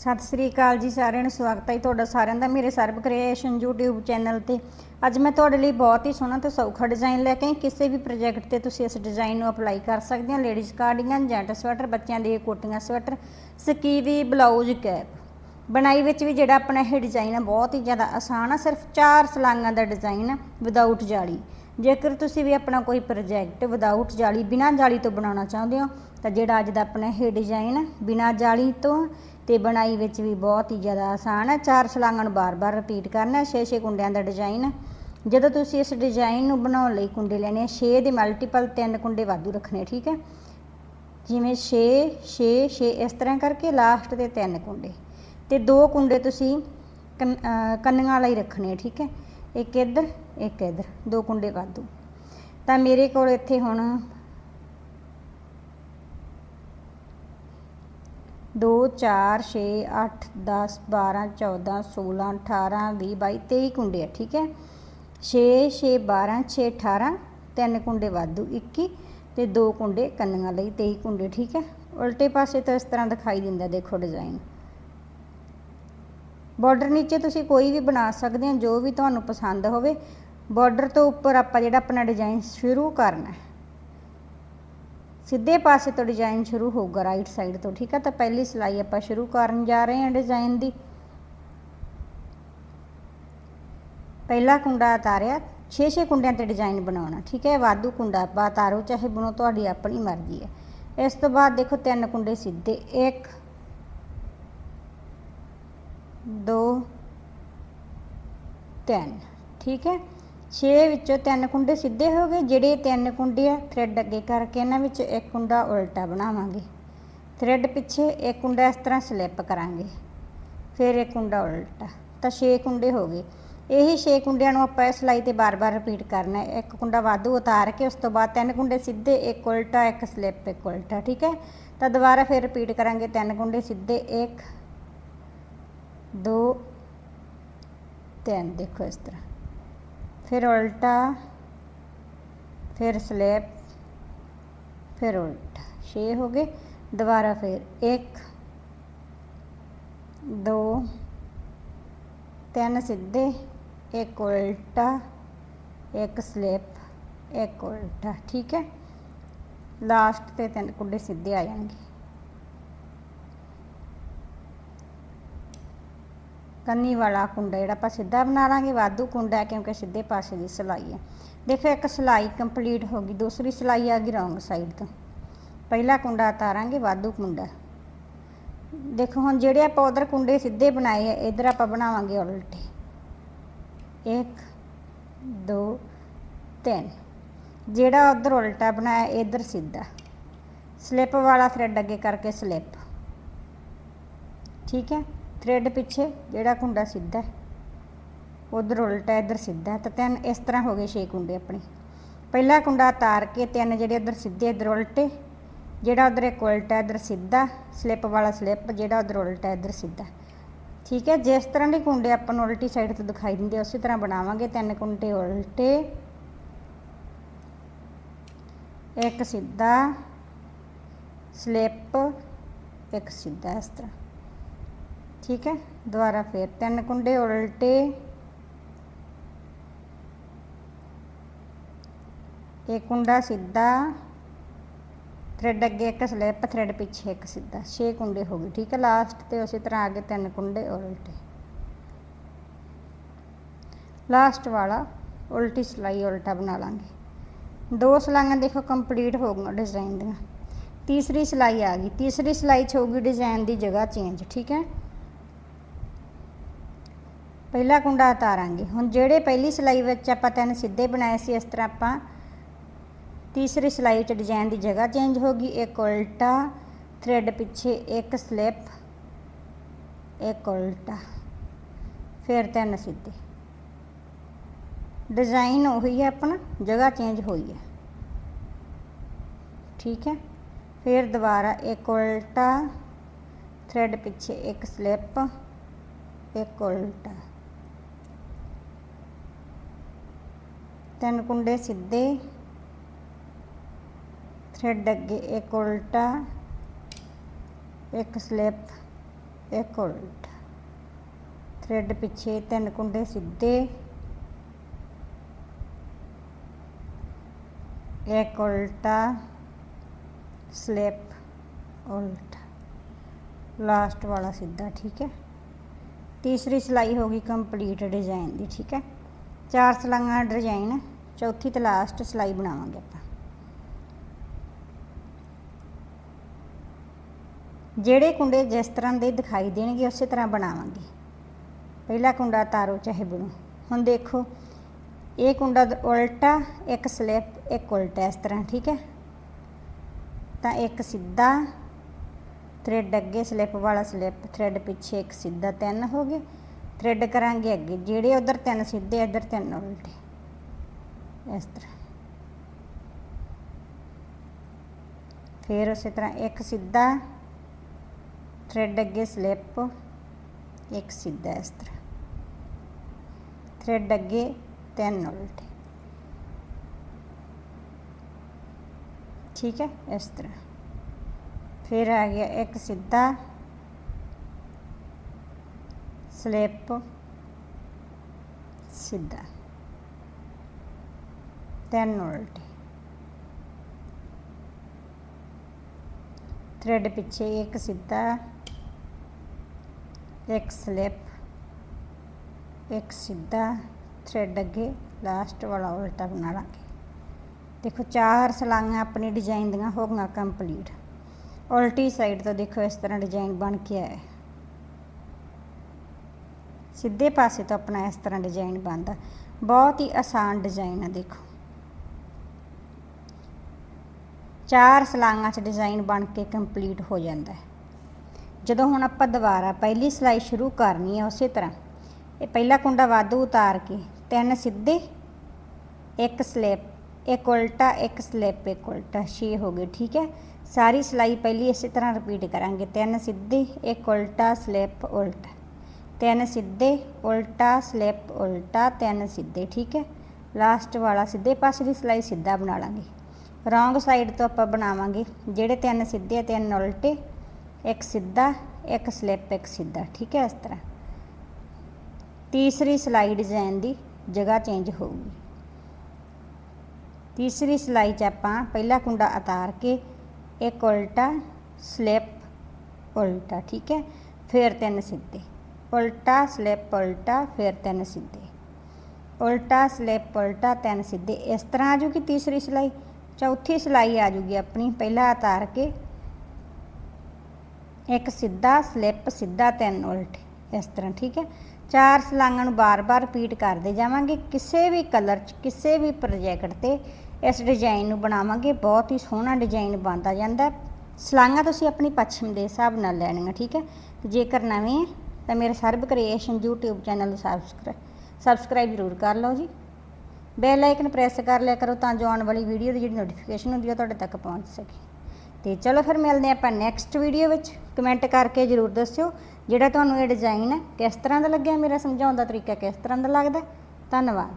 ਸਤਿ ਸ੍ਰੀ ਅਕਾਲ ਜੀ ਸਾਰਿਆਂ ਨੂੰ, ਸਵਾਗਤ ਹੈ ਜੀ ਤੁਹਾਡਾ ਸਾਰਿਆਂ ਦਾ ਮੇਰੇ ਸਰਬ ਕ੍ਰੀਏਸ਼ਨ YouTube ਚੈਨਲ ਤੇ। ਅੱਜ ਮੈਂ ਤੁਹਾਡੇ ਲਈ ਬਹੁਤ ਹੀ ਸੋਹਣਾ ਤੇ ਸੌਖਾ ਡਿਜ਼ਾਈਨ ਲੈ ਕੇ ਆਈ। ਕਿਸੇ ਵੀ ਪ੍ਰੋਜੈਕਟ ਤੇ ਤੁਸੀਂ ਇਸ ਡਿਜ਼ਾਈਨ ਨੂੰ ਅਪਲਾਈ ਕਰ ਸਕਦੇ ਹੋ। ਲੇਡੀਜ਼ ਕਾਰਡੀਗਨ ਜੈਂਟ ਸਵੈਟਰ ਬੱਚਿਆਂ ਦੇ ਕੋਟੀਆਂ ਸਵੈਟਰ ਸਕੀਵੀ ਬਲਾਊਜ਼ ਕੈਪ ਬਣਾਈ ਵਿੱਚ ਵੀ ਜਿਹੜਾ ਆਪਣਾ ਇਹ ਡਿਜ਼ਾਈਨ ਆ, ਬਹੁਤ ਹੀ ਜ਼ਿਆਦਾ ਆਸਾਨ ਆ। ਸਿਰਫ ਚਾਰ ਸਲਾਂਗਾਂ ਦਾ ਡਿਜ਼ਾਈਨ ਹੈ ਵਿਦਆਊਟ ਜਾਲੀ। ਜੇਕਰ ਤੁਸੀਂ ਵੀ ਆਪਣਾ ਕੋਈ ਪ੍ਰੋਜੈਕਟ ਵਿਦਆਊਟ ਜਾਲੀ, ਬਿਨਾਂ ਜਾਲੀ ਤੋਂ ਬਣਾਉਣਾ ਚਾਹੁੰਦੇ ਹੋ, ਤਾਂ ਜਿਹੜਾ ਅੱਜ ਦਾ ਆਪਣਾ ਇਹ ਡਿਜ਼ਾਈਨ ਬਿਨਾਂ ਜਾਲੀ ਤੋਂ ਤੇ ਬਣਾਈ ਵਿੱਚ ਵੀ ਬਹੁਤ ਹੀ ਜ਼ਿਆਦਾ ਆਸਾਨ ਹੈ। ਚਾਰ ਸਲਾਂਗਾਂ ਨੂੰ ਬਾਰ-ਬਾਰ ਰਿਪੀਟ ਕਰਨਾ ਹੈ। 6-6 ਕੁੰਡਿਆਂ ਦਾ ਡਿਜ਼ਾਈਨ ਜਦੋਂ ਤੁਸੀਂ ਇਸ ਡਿਜ਼ਾਈਨ ਨੂੰ ਬਣਾਉਣ ਲਈ ਕੁੰਡੇ ਲੈਣੇ ਆ 6 ਦੇ ਮਲਟੀਪਲ ਤਿੰਨ ਕੁੰਡੇ ਵਾਧੂ ਰੱਖਣੇ, ਠੀਕ ਹੈ? ਜਿਵੇਂ 6 6 6 ਇਸ ਤਰ੍ਹਾਂ ਕਰਕੇ ਲਾਸਟ ਦੇ ਤਿੰਨ ਕੁੰਡੇ। ਤੇ ਦੋ ਕੁੰਡੇ ਤੁਸੀਂ ਕੰਨ- ਅਹ ਕੰਨੀਆਂ ਵਾਲਾ ਰੱਖਣੇ ਠੀਕ ਹੈ? ਇੱਕ ਇੱਧਰ ਇੱਕ ਇੱਧਰ, ਦੋ ਕੁੰਡੇ ਵਾਧੂ। ਤਾਂ ਮੇਰੇ ਕੋਲ ਇੱਥੇ ਹੁਣ 2 4 6 8 10 12 14 16 18 20 22 23 ਕੁੰਡੇ ਆ, ਠੀਕ ਹੈ? 6 6 12 6 18 ਤਿੰਨ ਕੁੰਡੇ ਵਾਧੂ 21 ਤੇ ਦੋ ਕੁੰਡੇ ਕੰਨੀਆਂ ਲਈ 23 ਕੁੰਡੇ, ਠੀਕ ਹੈ? ਉਲਟੇ ਪਾਸੇ ਤੋਂ ਇਸ ਤਰ੍ਹਾਂ ਦਿਖਾਈ ਦਿੰਦਾ, ਦੇਖੋ ਡਿਜ਼ਾਈਨ ਬਾਰਡਰ ਨੀਚੇ ਤੁਸੀਂ ਕੋਈ ਵੀ ਬਣਾ ਸਕਦੇ ਹੋ, ਜੋ ਵੀ ਤੁਹਾਨੂੰ ਪਸੰਦ ਹੋਵੇ। ਬਾਰਡਰ ਤੋਂ ਉੱਪਰ ਆਪਾਂ ਜਿਹੜਾ ਆਪਣਾ ਡਿਜ਼ਾਈਨ ਸ਼ੁਰੂ ਕਰਨਾ ਹੈ। ਸਿੱਧੇ ਪਾਸੇ ਤੋਂ ਡਿਜ਼ਾਈਨ ਸ਼ੁਰੂ ਹੋਊਗਾ ਰਾਈਟ ਸਾਈਡ ਤੋਂ, ਠੀਕ ਹੈ ਤਾਂ ਪਹਿਲੀ ਸਿਲਾਈ ਆਪਾਂ ਸ਼ੁਰੂ ਕਰਨ ਜਾ ਰਹੇ ਹਾਂ ਡਿਜ਼ਾਈਨ ਦੀ। ਪਹਿਲਾ ਕੁੰਡਾ ਉਤਾਰਿਆ 6-6 ਕੁੰਡਿਆਂ ਤੇ ਡਿਜ਼ਾਈਨ ਬਣਾਉਣਾ, ਠੀਕ ਹੈ? ਵਾਧੂ ਕੁੰਡਾ ਆਪਾਂ ਉਤਾਰੋ ਚਾਹੇ ਬਣੋ, ਤੁਹਾਡੀ ਆਪਣੀ ਮਰਜ਼ੀ ਹੈ। ਇਸ ਤੋਂ ਬਾਅਦ ਦੇਖੋ ਤਿੰਨ ਕੁੰਡੇ ਸਿੱਧੇ 1 2 3 ਠੀਕ ਹੈ? 6 ਵਿੱਚੋਂ ਤਿੰਨ ਕੁੰਡੇ ਸਿੱਧੇ ਹੋ ਗਏ, ਜਿਹੜੇ ਤਿੰਨ ਕੁੰਡੇ ਆ ਥ੍ਰੈਡ ਅੱਗੇ ਕਰਕੇ ਇਹਨਾਂ ਵਿੱਚ ਇੱਕ ਕੁੰਡਾ ਉਲਟਾ ਬਣਾਵਾਂਗੇ। ਥ੍ਰੈਡ ਪਿੱਛੇ ਇੱਕ ਕੁੰਡਾ ਇਸ ਤਰ੍ਹਾਂ ਸਲਿੱਪ ਕਰਾਂਗੇ, ਫਿਰ ਇੱਕ ਕੁੰਡਾ ਉਲਟਾ। ਤਾਂ 6 ਕੁੰਡੇ ਹੋ ਗਏ। ਇਹੀ 6 ਕੁੰਡਿਆਂ ਨੂੰ ਆਪਾਂ ਸਿਲਾਈ ਤੇ ਬਾਰ-ਬਾਰ ਰਿਪੀਟ ਕਰਨਾ ਹੈ। ਇੱਕ ਕੁੰਡਾ ਵਾਧੂ ਉਤਾਰ ਕੇ ਉਸ ਤੋਂ ਬਾਅਦ ਤਿੰਨ ਕੁੰਡੇ ਸਿੱਧੇ, ਇੱਕ ਉਲਟਾ, ਇੱਕ ਸਲਿੱਪ ਇੱਕ ਉਲਟਾ, ਠੀਕ ਹੈ? ਤਾਂ ਦੁਬਾਰਾ ਫਿਰ ਰਿਪੀਟ ਕਰਾਂਗੇ ਤਿੰਨ ਕੁੰਡੇ ਸਿੱਧੇ, ਇੱਕ, ਦੋ, ਤਿੰਨ। ਦੇਖੋ ਇਸ ਤਰ੍ਹਾਂ। ਫਿਰ ਉਲਟਾ, ਫਿਰ ਸਲੈਪ ਫਿਰ ਉਲਟਾ। 6 ਹੋ ਗਏ, ਦੁਬਾਰਾ ਫਿਰ 1 2 ਤਿੰਨ ਸਿੱਧੇ, ਇੱਕ ਉਲਟਾ, ਇੱਕ ਸਲਿੱਪ ਇੱਕ ਉਲਟਾ। ਠੀਕ ਹੈ? ਲਾਸਟ ਤੇ ਤਿੰਨ ਕੁੰਡੇ ਸਿੱਧੇ ਆ ਜਾਣਗੇ। ਕੰਨੀ ਵਾਲਾ ਕੁੰਡਾ ਜਿਹੜਾ ਆਪਾਂ ਸਿੱਧਾ ਬਣਾ ਲਾਂਗੇ, ਵਾਧੂ ਕੁੰਡਾ ਕਿਉਂਕਿ ਸਿੱਧੇ ਪਾਸੇ ਦੀ ਸਿਲਾਈ ਹੈ। ਦੇਖੋ, ਇੱਕ ਸਿਲਾਈ ਕੰਪਲੀਟ ਹੋ ਗਈ, ਦੂਸਰੀ ਸਿਲਾਈ ਆ ਗਈ ਰੌਂਗ ਸਾਈਡ ਤੋਂ। ਪਹਿਲਾ ਕੁੰਡਾ ਉਤਾਰਾਂਗੇ, ਵਾਧੂ ਕੁੰਡਾ ਦੇਖੋ, ਹੁਣ ਜਿਹੜੇ ਆਪਾਂ ਉਧਰ ਕੁੰਡੇ ਸਿੱਧੇ ਬਣਾਏ ਆ, ਇਧਰ ਆਪਾਂ ਬਣਾਵਾਂਗੇ ਉਲਟੇ। 1 2 3 ਜਿਹੜਾ ਉਧਰ ਉਲਟਾ ਬਣਾਇਆ, ਇਧਰ ਸਿੱਧਾ। ਸਲਿੱਪ ਵਾਲਾ ਥਰੈਡ ਅੱਗੇ ਕਰਕੇ ਸਲਿੱਪ। ਠੀਕ ਹੈ? ਥ੍ਰੈਡ ਪਿੱਛੇ, ਜਿਹੜਾ ਕੁੰਡਾ ਸਿੱਧਾ ਉਧਰ ਉਲਟਾ, ਇਧਰ ਸਿੱਧਾ। ਤਾਂ ਤਿੰਨ ਇਸ ਤਰ੍ਹਾਂ ਹੋ ਗਏ ਛੇ ਕੁੰਡੇ ਆਪਣੇ। ਪਹਿਲਾ ਕੁੰਡਾ ਤਾਰ ਕੇ ਤਿੰਨ ਜਿਹੜੇ ਉਧਰ ਸਿੱਧੇ, ਇਧਰ ਉਲਟੇ। ਜਿਹੜਾ ਉਧਰ ਇੱਕ ਉਲਟਾ, ਇਧਰ ਸਿੱਧਾ। ਸਲਿੱਪ ਵਾਲਾ ਸਲਿੱਪ, ਜਿਹੜਾ ਉਧਰ ਉਲਟਾ, ਇਧਰ ਸਿੱਧਾ। ਠੀਕ ਹੈ? ਜਿਸ ਤਰ੍ਹਾਂ ਦੇ ਕੁੰਡੇ ਆਪਾਂ ਨੂੰ ਉਲਟੀ ਸਾਈਡ ਤੋਂ ਦਿਖਾਈ ਦਿੰਦੇ, ਉਸੇ ਤਰ੍ਹਾਂ ਬਣਾਵਾਂਗੇ। ਤਿੰਨ ਕੁੰਡੇ ਉਲਟੇ। ਇੱਕ ਸਿੱਧਾ। ਸਲਿੱਪ, ਇੱਕ ਸਿੱਧਾ ਇਸ ਤਰ੍ਹਾਂ। ਠੀਕ ਹੈ? ਦੁਬਾਰਾ ਫਿਰ ਤਿੰਨ ਕੁੰਡੇ ਉਲਟੇ। ਇੱਕ ਕੁੰਡਾ ਸਿੱਧਾ। ਥ੍ਰੈਡ ਅੱਗੇ ਇੱਕ ਸਲਿੱਪ ਥ੍ਰੈਡ ਪਿੱਛੇ ਇੱਕ ਸਿੱਧਾ। 6 ਕੁੰਡੇ ਹੋ ਗਏ, ਠੀਕ ਹੈ? ਲਾਸਟ ਤੇ ਉਸੇ ਤਰ੍ਹਾਂ ਅੱਗੇ ਤਿੰਨ ਕੁੰਡੇ ਉਲਟੇ। ਲਾਸਟ ਵਾਲਾ, ਉਲਟੀ ਸਿਲਾਈ ਉਲਟਾ ਬਣਾ ਲਾਂਗੇ। ਦੋ ਸਲਾਈਆਂ ਦੇਖੋ ਕੰਪਲੀਟ ਹੋ ਗਈਆਂ ਡਿਜ਼ਾਈਨ ਦੀਆਂ। ਤੀਸਰੀ ਸਿਲਾਈ ਆ ਗਈ। ਤੀਸਰੀ ਸਿਲਾਈ 'ਚ ਹੋਊਗੀ ਡਿਜ਼ਾਈਨ ਦੀ ਜਗ੍ਹਾ ਚੇਂਜ ਠੀਕ ਹੈ? ਪਹਿਲਾ ਕੁੰਡਾ ਉਤਾਰਾਂਗੇ। ਹੁਣ ਜਿਹੜੇ ਪਹਿਲੀ ਸਿਲਾਈ ਵਿੱਚ ਆਪਾਂ ਤਿੰਨ ਸਿੱਧੇ ਬਣਾਏ ਸੀ, ਇਸ ਤਰ੍ਹਾਂ ਆਪਾਂ ਤੀਸਰੀ ਸਿਲਾਈ ਵਿੱਚ ਡਿਜ਼ਾਈਨ ਦੀ ਜਗ੍ਹਾ ਚੇਂਜ ਹੋ ਗਈ। ਇੱਕ ਉਲਟਾ ਥ੍ਰੈਡ ਪਿੱਛੇ ਇੱਕ ਸਲਿੱਪ ਇੱਕ ਉਲਟਾ, ਫਿਰ ਤਿੰਨ ਸਿੱਧੇ। ਡਿਜ਼ਾਈਨ ਉਹੀ ਹੈ ਆਪਣਾ, ਜਗ੍ਹਾ ਚੇਂਜ ਹੋਈ ਹੈ। ਠੀਕ ਹੈ? ਫਿਰ ਦੁਬਾਰਾ ਇੱਕ ਉਲਟਾ ਥ੍ਰੈਡ ਪਿੱਛੇ ਇੱਕ ਸਲਿੱਪ ਇੱਕ ਉਲਟਾ। ਤਿੰਨ ਕੁੰਡੇ ਸਿੱਧੇ, ਥ੍ਰੈਡ ਅੱਗੇ ਇੱਕ ਉਲਟਾ, ਇੱਕ ਸਲਿੱਪ, ਇੱਕ ਉਲਟ। ਥ੍ਰੈਡ ਪਿੱਛੇ ਤਿੰਨ ਕੁੰਡੇ ਸਿੱਧੇ, ਇੱਕ ਉਲਟਾ, ਸਲਿਪ, ਉਲਟ। ਲਾਸਟ ਵਾਲਾ ਸਿੱਧਾ, ਠੀਕ ਹੈ? ਤੀਸਰੀ ਸਿਲਾਈ ਹੋ ਗਈ ਕੰਪਲੀਟ ਡਿਜ਼ਾਈਨ ਦੀ, ਠੀਕ ਹੈ? ਚਾਰ ਸਲਾਈਆਂ ਡਿਜ਼ਾਈਨ ਚੌਥੀ ਤੇ ਲਾਸਟ ਸਿਲਾਈ ਬਣਾਵਾਂਗੇ ਆਪਾਂ। ਜਿਹੜੇ ਕੁੰਡੇ ਜਿਸ ਤਰ੍ਹਾਂ ਦੇ ਦਿਖਾਈ ਦੇਣਗੇ, ਉਸੇ ਤਰ੍ਹਾਂ ਬਣਾਵਾਂਗੇ। ਪਹਿਲਾ ਕੁੰਡਾ ਤਾਰੋ ਚਾਹੇ ਬਣੋ। ਹੁਣ ਦੇਖੋ, ਇਹ ਕੁੰਡਾ ਉਲਟਾ, ਇੱਕ ਸਲਿਪ, ਇੱਕ ਉਲਟਾ ਇਸ ਤਰ੍ਹਾਂ, ਠੀਕ ਹੈ? ਤਾਂ ਇੱਕ ਸਿੱਧਾ ਥ੍ਰੈਡ ਅੱਗੇ ਸਲਿਪ ਵਾਲਾ ਸਲਿਪ ਥ੍ਰੈਡ ਪਿੱਛੇ ਇੱਕ ਸਿੱਧਾ ਤਿੰਨ ਹੋ ਗਏ ਥ੍ਰੈਡ ਕਰਾਂਗੇ ਅੱਗੇ। ਜਿਹੜੇ ਉਧਰ ਤਿੰਨ ਸਿੱਧੇ, ਇੱਧਰ ਤਿੰਨ ਉਲਟੇ। ਇਸ ਤਰ੍ਹਾਂ। ਫਿਰ ਉਸੇ ਤਰ੍ਹਾਂ ਇੱਕ ਸਿੱਧਾ ਥ੍ਰੈਡ ਅੱਗੇ ਸਲਿੱਪ ਇੱਕ ਸਿੱਧਾ ਇਸ ਤਰ੍ਹਾਂ। ਥ੍ਰੈਡ ਅੱਗੇ ਤਿੰਨ ਉਲਟੇ। ਠੀਕ ਹੈ? ਇਸ ਤਰ੍ਹਾਂ। ਫਿਰ ਆ ਗਿਆ ਇੱਕ ਸਿੱਧਾ ਸਲਿੱਪ ਸਿੱਧਾ। ਤਿੰਨ ਉਲਟੀ। ਥ੍ਰੈਡ ਪਿੱਛੇ ਇੱਕ ਸਿੱਧਾ, ਇੱਕ ਸਲਿਪ ਇੱਕ ਸਿੱਧਾ ਥ੍ਰੈਡ ਅੱਗੇ ਲਾਸਟ ਵਾਲਾ ਉਲਟਾ ਬਣਾ ਲਾਂਗੇ। ਦੇਖੋ, ਚਾਰ ਸਲਾਈਆਂ ਆਪਣੀ ਡਿਜ਼ਾਈਨ ਦੀਆਂ ਹੋ ਗਈਆਂ ਕੰਪਲੀਟ ਉਲਟੀ ਸਾਈਡ ਤੋਂ ਦੇਖੋ, ਇਸ ਤਰ੍ਹਾਂ ਡਿਜ਼ਾਈਨ ਬਣ ਕੇ ਆਇਆ। ਸਿੱਧੇ ਪਾਸੇ ਤੋਂ ਆਪਣਾ ਇਸ ਤਰ੍ਹਾਂ ਡਿਜ਼ਾਈਨ ਬਣਦਾ। ਬਹੁਤ ਹੀ ਆਸਾਨ ਡਿਜ਼ਾਈਨ ਆ, ਦੇਖੋ। ਚਾਰ ਸਲਾਈਆਂ 'ਚ ਡਿਜ਼ਾਈਨ ਬਣ ਕੇ ਕੰਪਲੀਟ ਹੋ ਜਾਂਦਾ ਹੈ। ਜਦੋਂ ਹੁਣ ਆਪਾਂ ਦੁਬਾਰਾ ਪਹਿਲੀ ਸਿਲਾਈ ਸ਼ੁਰੂ ਕਰਨੀ ਹੈ ਉਸੇ ਤਰ੍ਹਾਂ, ਇਹ ਪਹਿਲਾ ਕੁੰਡਾ ਵਾਧੂ ਉਤਾਰ ਕੇ ਤਿੰਨ ਸਿੱਧੇ, ਇੱਕ ਸਲਿਪ ਇੱਕ ਉਲਟਾ, ਇੱਕ ਸਲਿਪ ਇੱਕ ਉਲਟਾ, ਛੇ ਹੋ ਗਏ, ਠੀਕ ਹੈ? ਸਾਰੀ ਸਿਲਾਈ ਪਹਿਲੀ ਇਸੇ ਤਰ੍ਹਾਂ ਰਿਪੀਟ ਕਰਾਂਗੇ, ਤਿੰਨ ਸਿੱਧੇ, ਇੱਕ ਉਲਟਾ ਸਲਿਪ ਉਲਟਾ। ਤਿੰਨ ਸਿੱਧੇ, ਉਲਟਾ ਸਲਿਪ ਉਲਟਾ, ਤਿੰਨ ਸਿੱਧੇ, ਠੀਕ ਹੈ? ਲਾਸਟ ਵਾਲਾ ਸਿੱਧੇ ਪਾਸੇ ਦੀ ਸਿਲਾਈ ਸਿੱਧਾ ਬਣਾ ਲਾਂਗੇ। ਰੋਂਗ ਸਾਈਡ ਤੋਂ ਆਪਾਂ ਬਣਾਵਾਂਗੇ ਜਿਹੜੇ ਤਿੰਨ ਸਿੱਧੇ ਤਿੰਨ ਉਲਟੇ, ਇੱਕ ਸਿੱਧਾ, ਇੱਕ ਸਲਿੱਪ, ਇੱਕ ਸਿੱਧਾ, ਠੀਕ ਹੈ ਇਸ ਤਰ੍ਹਾਂ। ਤੀਸਰੀ ਸਿਲਾਈ ਡਿਜ਼ਾਈਨ ਦੀ ਜਗ੍ਹਾ ਚੇਂਜ ਹੋਊਗੀ। ਤੀਸਰੀ ਸਿਲਾਈ 'ਚ ਆਪਾਂ ਪਹਿਲਾ ਕੁੰਡਾ ਉਤਾਰ ਕੇ ਇੱਕ ਉਲਟਾ, ਸਲਿੱਪ, ਉਲਟਾ, ਠੀਕ ਹੈ, ਫਿਰ ਤਿੰਨ ਸਿੱਧੇ। ਉਲਟਾ, ਸਲਿੱਪ, ਉਲਟਾ, ਫਿਰ ਤਿੰਨ ਸਿੱਧੇ। ਉਲਟਾ, ਸਲਿੱਪ, ਉਲਟਾ, ਤਿੰਨ ਸਿੱਧੇ। ਇਸ ਤਰ੍ਹਾਂ ਆ ਜੂਗੀ ਤੀਸਰੀ ਸਿਲਾਈ? ਚੌਥੀ ਸਿਲਾਈ ਆ ਜੂਗੀ ਆਪਣੀ, ਪਹਿਲਾ ਉਤਾਰ ਕੇ। ਇੱਕ ਸਿੱਧਾ, ਸਲਿੱਪ ਸਿੱਧਾ, ਤਿੰਨ ਉਲਟ, ਇਸ ਤਰ੍ਹਾਂ, ਠੀਕ ਹੈ? ਚਾਰ ਸਲਾਈਆਂ ਨੂੰ ਬਾਰ-ਬਾਰ ਰਿਪੀਟ ਕਰਦੇ ਜਾਵਾਂਗੇ। ਕਿਸੇ ਵੀ ਕਲਰ 'ਚ, ਕਿਸੇ ਵੀ ਪ੍ਰੋਜੈਕਟ ਤੇ ਇਸ ਡਿਜ਼ਾਈਨ ਨੂੰ ਬਣਾਵਾਂਗੇ। ਬਹੁਤ ਹੀ ਸੋਹਣਾ ਡਿਜ਼ਾਈਨ ਬਣਦਾ ਜਾਂਦਾ। ਹੈ। ਸਲਾਈਆਂ ਤੁਸੀਂ ਆਪਣੀ ਪੱਛਮ ਦੇ ਹਿਸਾਬ ਨਾਲ ਲੈਣੀਆਂ, ਠੀਕ ਹੈ? ਜੇਕਰ ਨਵੇਂ ਹੈ ਤਾਂ ਮੇਰੇ ਸਰਬ ਕ੍ਰੀਏਸ਼ਨ YouTube ਚੈਨਲ ਨੂੰ ਸਬਸਕ੍ਰਾਈਬ ਸਬਸਕ੍ਰਾਈਬ ਜ਼ਰੂਰ ਕਰ ਲਓ ਜੀ। ਬੈਲ ਆਈਕਨ ਪ੍ਰੈਸ ਕਰ ਲਿਆ ਕਰੋ ਤਾਂ ਜੋ ਆਉਣ ਵਾਲੀ ਵੀਡੀਓ ਦੀ ਜਿਹੜੀ ਨੋਟੀਫਿਕੇਸ਼ਨ ਹੁੰਦੀ ਹੈ ਉਹ ਤੁਹਾਡੇ ਤੱਕ ਪਹੁੰਚ ਸਕੇ। ਤੇ ਚਲੋ ਫਿਰ ਮਿਲਦੇ ਹਾਂ ਆਪਾਂ ਨੈਕਸਟ ਵੀਡੀਓ ਵਿੱਚ। ਕਮੈਂਟ ਕਰਕੇ ਜਰੂਰ ਦੱਸਿਓ ਜਿਹੜਾ ਤੁਹਾਨੂੰ ਇਹ ਡਿਜ਼ਾਈਨ ਹੈ ਕਿਸ ਤਰ੍ਹਾਂ ਦਾ ਲੱਗਿਆ, ਮੇਰਾ ਸਮਝਾਉਣ ਦਾ ਤਰੀਕਾ ਕਿਸ ਤਰ੍ਹਾਂ ਦਾ ਲੱਗਦਾ। ਧੰਨਵਾਦ।